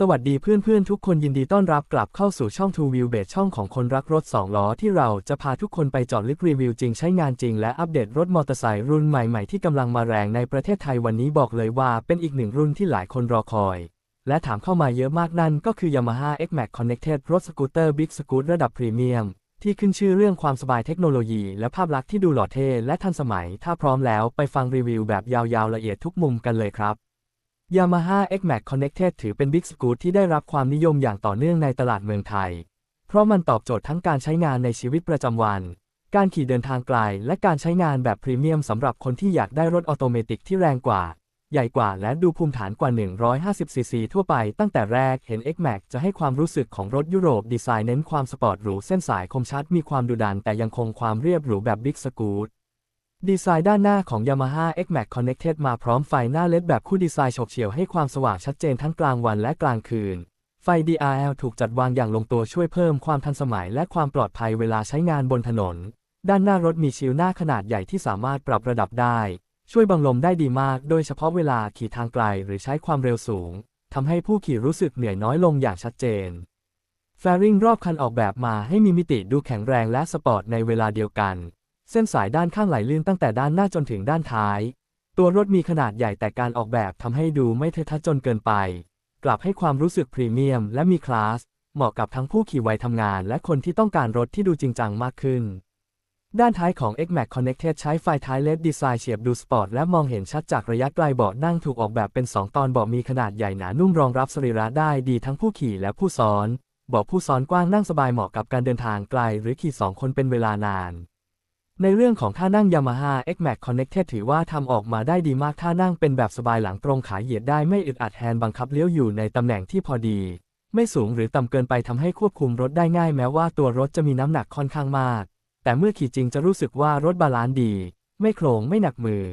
สวัสดีเพื่อนๆ ทุกคนยินดีต้อนรับกลับเข้าสู่ช่อง Two Wheel b a s ช่องของคนรักรถ 2 ล้อที่เราจะพาทุกคนไปเจอดลึกรีวิวจริงใช้งานจริงและอัปเดตรถมอเตอร์ไซค์รุ่นใหม่ๆ ที่กำลังมาแรงในประเทศไทยวันนี้บอกเลยว่าเป็นอีกหนึ่งรุ่นที่หลายคนรอคอย และถามเข้ามาเยอะมากนั่นก็คือ Yamaha X-Max Connected รถสกูตเตอร์บิ๊กสกูตระดับพรีเมียม ที่ขึ้นชื่อเรื่องความสบายเทคโนโลยี และภาพลักษณ์ที่ดูหล่อเท่และทันสมัย ถ้าพร้อมแล้วไปฟังรีวิวแบบยาวๆละเอียดทุกมุมกันเลยครับ Yamaha X-Max Connected ถือเป็นบิ๊กสกูตที่ได้รับความนิยมอย่างต่อเนื่องในตลาดเมืองไทย เพราะมันตอบโจทย์ทั้งการใช้งานในชีวิตประจำวัน การขี่เดินทางไกล และการใช้งานแบบพรีเมียมสำหรับคนที่อยากได้รถออโตเมติกที่แรงกว่า ใหญ่กว่าและดูภูมิฐานกว่า 150 ซีซีทั่วไปตั้งแต่แรกเห็น X-Max จะให้ความรู้สึกของรถยุโรปดีไซน์เน้นความสปอร์ตหรูเส้นสายคมชัดมีความดุดันแต่ยังคงความเรียบหรูแบบบิ๊กสกูต ดีไซน์ด้านหน้าของ Yamaha X-Max Connected มาพร้อมไฟหน้าเลดแบบคู่ดีไซน์ฉกเฉี่ยวให้ความสว่างชัดเจนทั้งกลางวันและกลางคืน ไฟ DRL ถูกจัดวางอย่างลงตัวช่วยเพิ่มความทันสมัยและความปลอดภัยเวลาใช้งานบนถนน ด้านหน้ารถมีชิลหน้าขนาดใหญ่ที่สามารถปรับระดับได้ ช่วยบังลมได้ดีมาก โดยเฉพาะเวลาขี่ทางไกลหรือใช้ความเร็วสูงทำให้ผู้ขี่รู้สึกเหนื่อยน้อยลงอย่างชัดเจน แฟริงรอบคันออกแบบมาให้มีมิติดูแข็งแรงและสปอร์ตในเวลาเดียวกัน เส้นสายด้านข้างไหลลื่นตั้งแต่ด้านหน้าจนถึงด้านท้าย ตัวรถมีขนาดใหญ่แต่การออกแบบทำให้ดูไม่เทะทะจนเกินไป กลับให้ความรู้สึกพรีเมียมและมีคลาส เหมาะกับทั้งผู้ขี่วัยทำงาน และคนที่ต้องการรถที่ดูจริงจังมากขึ้น ด้านท้ายของ X-Max Connected ใช้ไฟท้ายเลดดีไซน์เฉียบดูสปอร์ตและมองเห็นชัดจากระยะไกลเบาะนั่งถูกออกแบบเป็น 2 ตอนเบาะมีขนาดใหญ่หนานุ่มรองรับสรีระได้ดีทั้งผู้ขี่และผู้ซ้อนเบาะผู้ซ้อนกว้างนั่งสบายเหมาะกับการเดินทางไกล หรือขี่สองคนเป็นเวลานาน ในเรื่องของท่านั่ง Yamaha X-Max Connected ถือว่าทำออกมาได้ดีมากท่านั่งเป็นแบบสบายหลังตรงขาเหยียดได้ไม่อึดอัดแฮนด์บังคับเลี้ยวอยู่ในตำแหน่งที่พอดี ไม่สูงหรือต่ำเกินไปทำให้ควบคุมรถได้ง่ายแม้ว่าตัวรถจะมีน้ำหนักค่อนข้างมาก แต่เมื่อขี่จริงจะรู้สึกว่ารถบาลานซ์ดี ไม่โครงไม่หนักมือ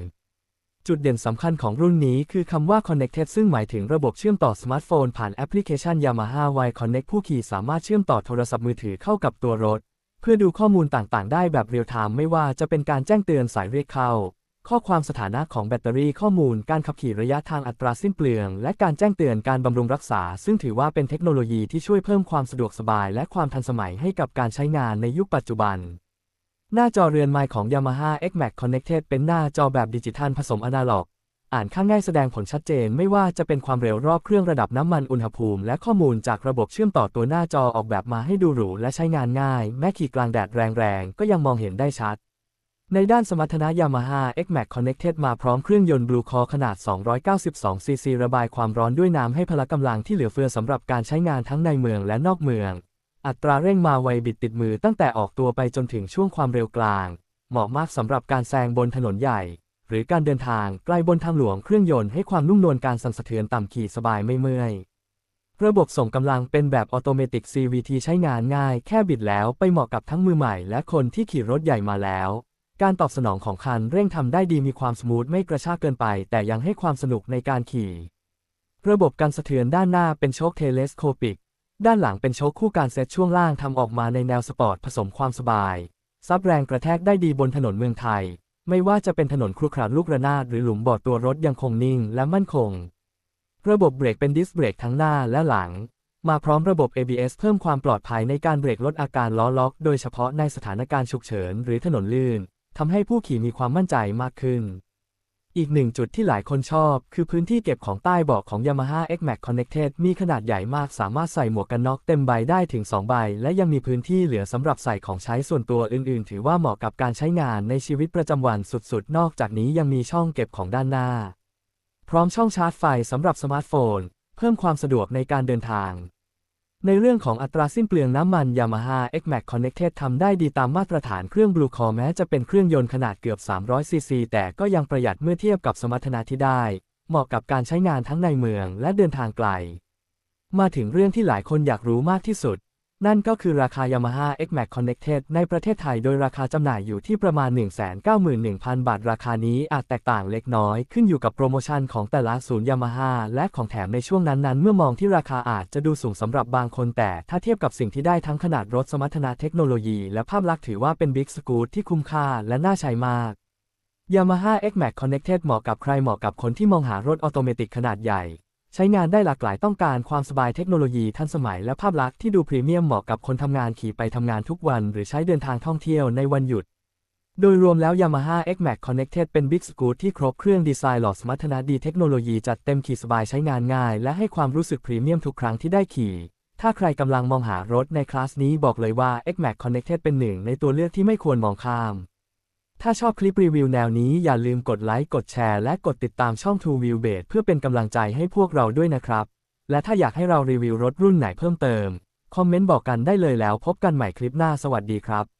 จุดเด่นสำคัญของรุ่นนี้คือคำว่า Connected ซึ่งหมายถึงระบบเชื่อมต่อสมาร์ทโฟนผ่านแอปพลิเคชัน Yamaha Y Connect ผู้ขี่สามารถเชื่อมต่อโทรศัพท์มือถือเข้ากับตัวรถ พื่อดูข้อมูลต่างๆ ได้แบบเรียลไทม์ไม่ว่าจะเป็นการแจ้งเตือนสายเรียกเข้า ข้อความสถานะของแบตเตอรี่ข้อมูลการขับขี่ระยะทางอัตราสิ้นเปลือง และการแจ้งเตือนการบำรุงรักษา ซึ่งถือว่าเป็นเทคโนโลยีที่ช่วยเพิ่มความสะดวกสบาย และความทันสมัยให้กับการใช้งานในยุคปัจจุบัน หน้าจอเรือนไมค์ของ Yamaha X-Max Connected เป็นหน้าจอแบบดิจิทัลผสมอนาล็อก อ่านค่าง่ายแสดงผลชัดเจน ไม่ว่าจะเป็นความเร็วรอบเครื่องระดับน้ำมันอุณหภูมิ และข้อมูลจากระบบเชื่อมต่อตัวหน้าจอออกแบบมาให้ดูหรูและใช้งานง่าย แม้ขี่กลางแดดแรงๆ ก็ยังมองเห็นได้ชัด ในด้านสมรรถนะ Yamaha X-Max Connected มาพร้อมเครื่องยนต์ Blue Core ขนาด 292 ซีซีระบายความร้อนด้วยน้ำให้พละกำลังที่เหลือเฟือสำหรับการใช้งานทั้งในเมืองและนอกเมือง อัตราเร่งมาไวบิดติดมือตั้งแต่ออกตัวไปจนถึงช่วงความเร็วกลาง เหมาะมากสำหรับการแซงบนถนนใหญ่ หรือการเดินทางไกลบนทางหลวงเครื่องยนต์ให้ความนุ่มนวลการสั่นสะเทือนต่ำขี่สบายไม่เมื่อย ระบบส่งกำลังเป็นแบบออโตเมติก CVT ใช้งานง่าย แค่บิดแล้วไปเหมาะกับทั้งมือใหม่และคนที่ขี่รถใหญ่มาแล้ว การตอบสนองของคันเร่งทำได้ดีมีความสมูทไม่กระชากเกินไป แต่ยังให้ความสนุกในการขี่ ระบบการสะเทือนด้านหน้าเป็นโชคเทเลสโคปิก ด้านหลังเป็นโชคคู่การเซตช่วงล่างทำออกมาในแนวสปอร์ตผสมความสบาย ซับแรงกระแทกได้ดีบนถนนเมืองไทย ไม่ว่าจะเป็นถนนครุขระลูกระนาดหรือหลุมบ่อตัวรถยังคงนิ่งและมั่นคง ระบบเบรกเป็นดิสเบรกทั้งหน้าและหลัง มาพร้อมระบบ ABS เพิ่มความปลอดภัยในการเบรกลดอาการล้อล็อก โดยเฉพาะในสถานการณ์ฉุกเฉินหรือถนนลื่นทำให้ผู้ขี่มีความมั่นใจมากขึ้น อีกหนึ่งจุดที่หลายคนชอบ คือพื้นที่เก็บของใต้เบาะของ Yamaha X-Max Connected มีขนาดใหญ่มากสามารถใส่หมวกกันน็อกเต็มใบได้ถึง 2 ใบ และยังมีพื้นที่เหลือสำหรับใส่ของใช้ส่วนตัวอื่นๆ ถือว่าเหมาะกับการใช้งานในชีวิตประจำวันสุดๆ นอกจากนี้ยังมีช่องเก็บของด้านหน้า พร้อมช่องชาร์จไฟสำหรับสมาร์ทโฟน เพิ่มความสะดวกในการเดินทาง ในเรื่องของอัตราสิ้นเปลืองน้ำมัน Yamaha X-Max Connected ทำได้ดีตามมาตรฐานเครื่อง Blue Core แม้จะเป็นเครื่องยนต์ขนาดเกือบ 300 ซีซี แต่ก็ยังประหยัดเมื่อเทียบกับสมรรถนะที่ได้ เหมาะกับการใช้งานทั้งในเมืองและเดินทางไกล มาถึงเรื่องที่หลายคนอยากรู้มากที่สุด นั่นก็คือราคา Yamaha X-Max Connected ในประเทศไทยโดยราคาจำหน่ายอยู่ที่ประมาณ 191,000 บาท ราคานี้อาจแตกต่างเล็กน้อย ขึ้นอยู่กับโปรโมชั่นของแต่ละศูนย์ Yamaha และของแถมในช่วงนั้นๆ เมื่อมองที่ราคาอาจจะดูสูงสำหรับบางคนแต่ถ้าเทียบกับสิ่งที่ได้ทั้งขนาดรถสมรรถนะเทคโนโลยี และภาพลักษณ์ถือว่าเป็นบิ๊กสกูตที่คุ้มค่าและน่าใช้มาก Yamaha X-Max Connected เหมาะกับใครเหมาะกับคนที่มองหารถออโตเมติกขนาดใหญ่ ใช้งานได้หลากหลายต้องการความสบายเทคโนโลยีทันสมัยและภาพลักษณ์ที่ดูพรีเมียมเหมาะกับคนทำงานขี่ไปทำงานทุกวัน หรือใช้เดินทางท่องเที่ยวในวันหยุด โดยรวมแล้ว Yamaha X-Max Connected เป็น Big Scoot ที่ครบเครื่องดีไซน์หล่อสมรรถนะดีเทคโนโลยีจัดเต็มขี่สบายใช้งานง่าย และให้ความรู้สึกพรีเมียมทุกครั้งที่ได้ขี่ ถ้าใครกำลังมองหารถในคลาสนี้บอกเลยว่า X-Max Connected เป็นหนึ่งในตัวเลือกที่ไม่ควรมองข้าม ถ้าชอบคลิปรีวิวแนวนี้อย่าลืมกดไลค์ กดแชร์ และกดติดตามช่อง True View b a s e เพื่อเป็นกำลังใจให้พวกเราด้วยนะครับ และถ้าอยากให้เรารีวิวรถรุ่นไหนเพิ่มเติม คอมเมนต์บอกกันได้เลยแล้วพบกันใหม่คลิปหน้าสวัสดีครับ